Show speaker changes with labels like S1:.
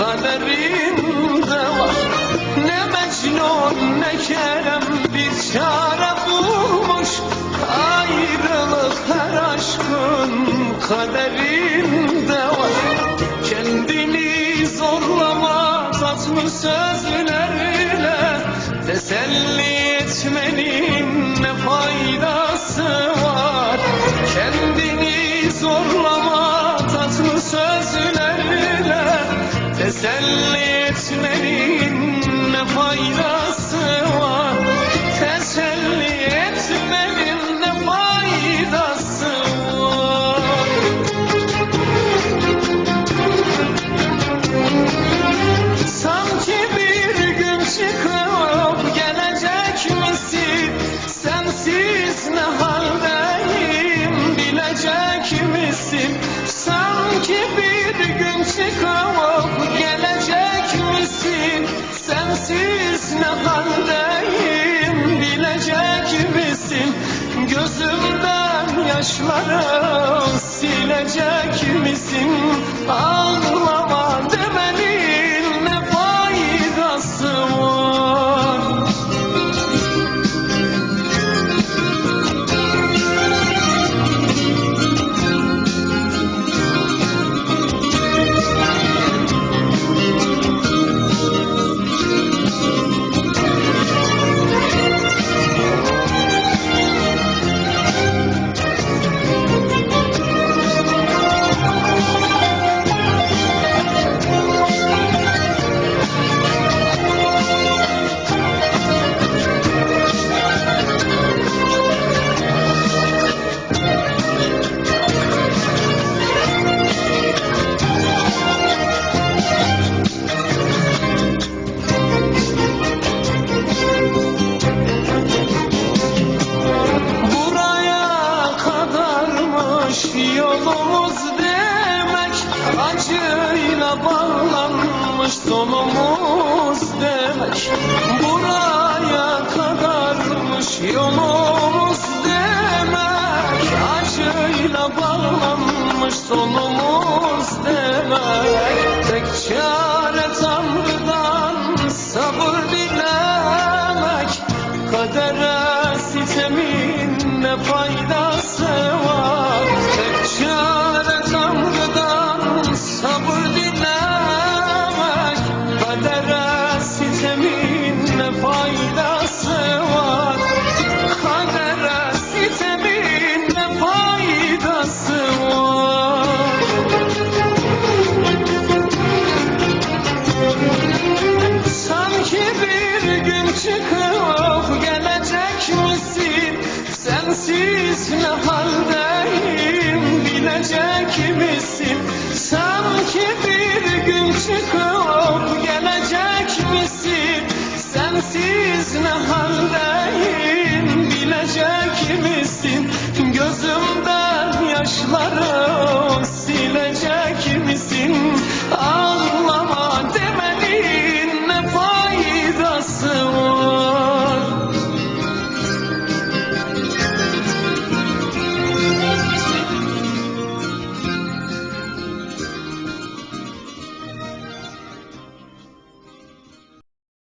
S1: kaderinde var Ne Mecnun ne Kerem bir çare bulmuş. Ayrılık her aşkın kaderinde var Kendini zorlama tatlı sözlerle Teselli etmenin Teselli etmenin ne faydası yaşları silecek misin? Ağlama sonumuz demek Buraya kadarmış yolumuz demek. Acıyla bağlanmış sonumuz demek. Tek çare haldeyim bilecek misin? Sanki bir gün çıkıp gelecek misin? Sensiz ne haldeyim